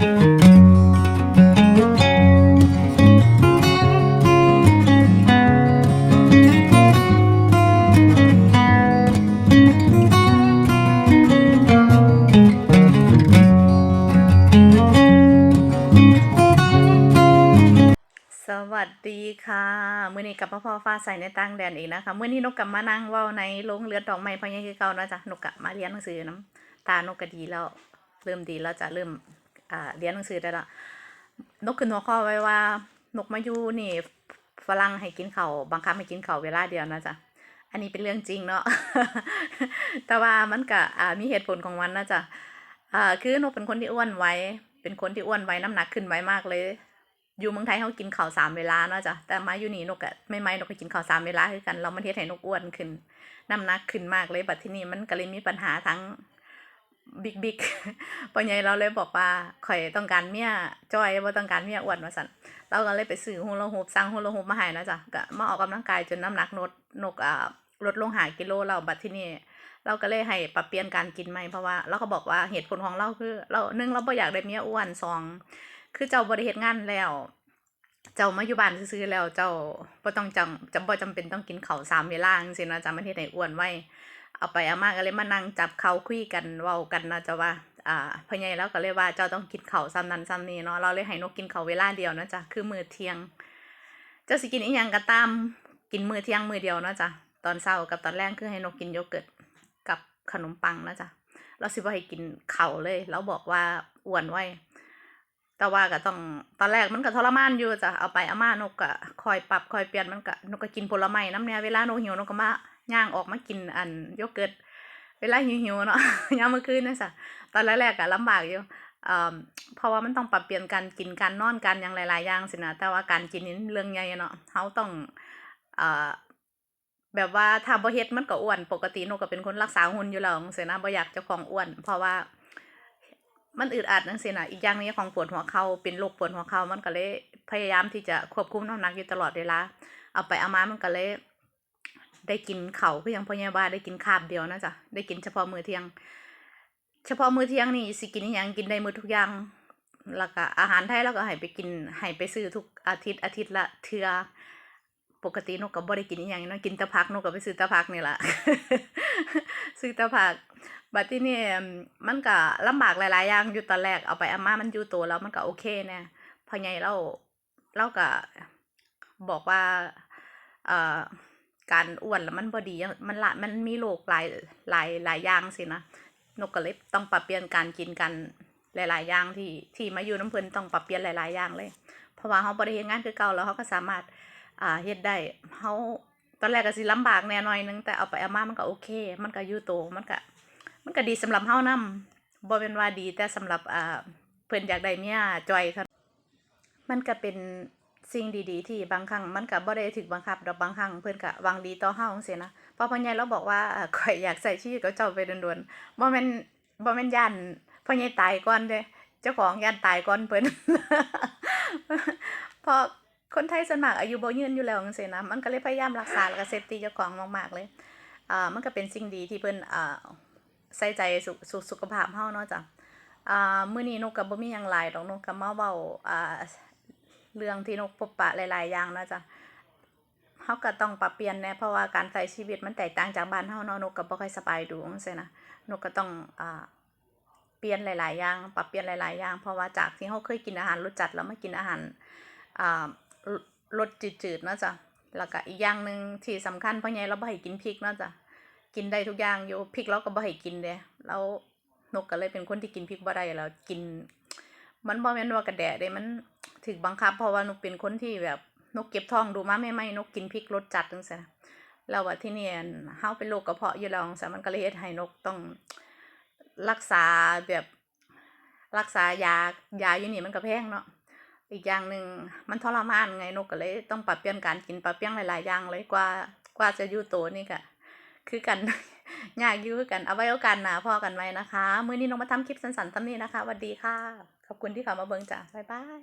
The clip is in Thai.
สวัสดีค่ะมื้อนี้กับมาพ่อฟ้าใส่ในต่างแดนอีกนะคะมื้อนี้นกกับมานั่งว้าในโรงเรือนดอกไม้พ่อใหญ่คือเก่านะจ้ะนกกับมาเรียนหนังสือน้ำตานกก็ดีแล้ว เริ่มดีแล้วจะเริ่ม เรียนหนังสือได้ล้วนกขึ้นหัวข้อไว้ว่า นกมาอยู่นี่ฝรั่งให้กินเขาบังคับให้กินเขาเวลาเดียวนะจ๊ะอันนี้เป็นเรื่องจริงเนาะแต่ว่ามันก็อ่ามีเหตุผลของมันนะจ๊ะอ่าคือนกเป็นคนที่อ้วนไวเป็นคนที่อ้วนไวน้ำหนักขึ้นไวมากเลยอยู่เมืองไทยเขากินข้าวสามเวลาเนาะจ้ะ แต่มาอยู่นี่นกอะไม่ไม่นกก็กินข้าวสามเวลาคือกัน เรามันเฮ็ดให้นกอ้วนขึ้น น้ำหนักขึ้นมากเลย บัดที่นี่มันก็เลยมีปัญหาทั้ง บิ๊กบิ๊กปัญญเราเลยบอกว่าข่อยต้องการเมียจ้อยบ่าต้องการเมียอ้วนว่าซั่นเราก็เลยไปซื้อฮูลาฮูปสั่งฮูลาฮูปมาให้นะจ้ะก็มาออกกำลังกายจนน้ำหนักลดนกอ่าลดลงหากิโลแล้วบัดที่นี่เราก็เลยให้ปรับเปลี่ยนการกินใหม่เพราะว่าเราก็บอกว่าเหตุผลของเราคือ เราหนึ่งเราบ่อยากได้เมียอ้วนสองคือเจ้าบ่ได้เฮ็ดงานแล้ว เจ้ามาอยู่บ้านซื่อแล้วเจ้าบ่ต้องจังจำบ่จำเป็นต้องกินเข้าสามเวลาจังซี่นะจ๊ะมันเฮ็ดให้อ้วนไว้ เอาไปเอามาก็เลยมานั่งจับเขาคุยกันเว้ากันนะจ๊ะว่าอ่าพ่อใหญ่แล้วก็เลยว่าเจ้าต้องกินเขาซ้ำนั้นซ้ำนี้เนาะเราเลยให้นกกินเขาเวลาเดียวนะจ๊ะคือมือเที่ยง เจ้าสิกินอีหยังก็ตามกินมือเที่ยงมือเดียวนะจ๊ะตอนเช้ากับตอนแรกคือให้นกกินโยเกิร์ตกับขนมปังนะจ๊ะเราสิบ่ให้กินเข้าเลยเราบอกว่าอ้วนไว้แต่ว่าก็ต้องตอนแรกมันก็ทรมานอยู่จ้ะเอาไปอามานกก็คอยปรับคอยเปลี่ยนมันก็นกก็กินผลไม้น้ำเนี่ยเวลานกหิวนกก็มา ย่างออกมากินอันโยเกิร์ตเวลาหิวๆเนาะย่ามมื้อคืนนะจ้ะตอนแรกๆก็ลำบากอยู่เอ่อเพราะว่ามันต้องปรับเปลี่ยนการกินการนอนการหยังหลายๆอย่างสินะแต่ว่าการกินนี่เรื่องใหญ่เนาะเฮาต้องเอ่อแบบว่าถ้าบ่เฮ็ดมันก็อ้วนปกตินกก็เป็นคนรักษาหุ่นอยู่แล้วจังซี้นะบ่อยากจ้าของอ้วน เพราะว่า มันอึดอัดจังซี่น่ะอีกอย่างนึงของปวดหัวเข่าเป็นโรคปวดหัวเข่ามันก็เลยพยายามที่จะควบคุมน้ำหนักอยู่ตลอดเวลาเอาไปเอามามันก็เลย ได้กินเขาวคือหยังพ่อใหญ่ว่าได้กินคาบเดียวนะจ๊ะได้กินเฉพาะมื้อเที่ยง เฉพาะมื้อเที่ยงนี่สิกินอิหยังกินได้มื้อทุกอย่างแล้วก็อาหารไทยเราก็ให้ไปกินให้ไปซื้อทุกอาทิตย์อาทิตย์ละเทื่อปกตินกก็บ่ได้กินอิหยังเนาะกินต่ผักนกก็ไปซื้อต่ผักนี่ละซื้อต่ผักบัดทีนี้มันก็ลำบากหลายๆอย่างอยู่ตอนแรกเอาไปอาม่ามันอยู่โตแล้วมันก็โอเคแน่พ่อใหญ่เราเราก็บอกว่าเอ่อ การอ้วนแล้วมันบ่ดีมันละมันมีโรคหลายหลายหลายอย่างสินะนกก็เลยต้องปรับเปลี่ยนการกินกันหลาย ๆ อย่างที่ที่มาอยู่น้ำเพิ่นต้องปรับเปลี่ยนหลาย ๆ อย่างเลย เพราะว่าเฮาบ่ได้เฮ็ดงานคือเก่าแล้วเฮาก็สามารถอ่าเฮ็ดได้เฮาตอนแรกก็สิลำบากแน่น่อยนึงแต่เอาไปเอามามันก็โอเค มันก็อยู่โตมันก็มันก็ดีสำหรับเฮานำบ่แม่นว่าดีแต่สำหรับอ่าเพิ่นอยากได้เมียจอยเท่ามันก็เป็น สิ่งดีๆ ที่บางครั้งมันก็บ่ได้ถูกบังคับดอกบางครั้งเพิ่นก็หวังดีต่อเฮาจังซี่นะเพราะพ่อใหญ่เราบอกว่าเอ่อข้อยอยากใช้ชีวิตกับเจ้าไปโดนๆบ่แม่นบ่แม่นย้านพ่อใหญ่ตายก่อนเด้เจ้าของย้านตายก่อนเพิ่นเพราะคนไทยส่วนมากอายุบ่ยืนอยู่แล้วจังซี่นะมันก็เลยพยายามรักษาแล้วก็เซฟตี้เจ้าของมากๆเลยอ่ามันก็เป็นสิ่งดีที่เพิ่นอ่าใส่ใจสุสุสุขภาพเฮาเนาะจ้ะอ่ามื้อนี้นกก็บ่มีหยังหลายดอกนกก็มาเว้าอ่า เรื่องที่นกพบปะหลาย ๆ อย่างเนาะจ้ะเฮาก็ต้องปรับเปลี่ยนแน่เพราะว่าการใช้ชีวิตมันแตกต่างจากบ้านเฮาเนาะนกก็บ่ค่อยสบายดูจังซี่นะนกก็ต้องอ่าเปลี่ยนหลาย ๆ อย่าง ปรับเปลี่ยนหลาย ๆ อย่าง เพราะว่าจากที่เฮาเคยกินอาหารรสจัดแล้วมากินอาหารอ่ารสจืดๆเนาะจ้ะแล้วก็อีกอย่างหนึ่งที่สำคัญเพ่อใหญ่เราบ่ให้กินพริกเนาะจ้ะกินได้ทุกอย่างอยู่พริกเราก็บ่ให้กินเด้แล้วนกก็เลยเป็นคนที่กินพริกบ่ได้แล้วกิน มันบ่แม่นว่ากระแดะเด้มันถูกบังคับ เพราะว่านกเป็นคนที่แบบนกเก็บท้องดูมาใหม่นกกินพริกรสจัดจังซี่นะแล้วว่าที่นี่อั่นเฮาเป็นโรคกระเพาะอยู่แล้วจังซี้มันก็เลยเฮ็ดให้นกต้องรักษาแบบรักษายายาอยู่นี่มันก็แพงเนาะอีกอย่างหนึ่งมันทรมานไงนกก็เลยต้องปรับเปลี่ยนการกินปรับเปลี่ยนหลายๆอย่างเลยกว่ากว่าจะอยู่โตนี่ก็คือกันยากอยู่คือกันเอาไว้โอกาสหน้าพ้อกันไว้นะคะ มื้อนี้นกมาทำคลิปสั้นๆซ้ำนี้นะคะสวัสดีค่ะ ขอบคุณที่เข้ามาเบิ่งจ้ะบ๊ายบาย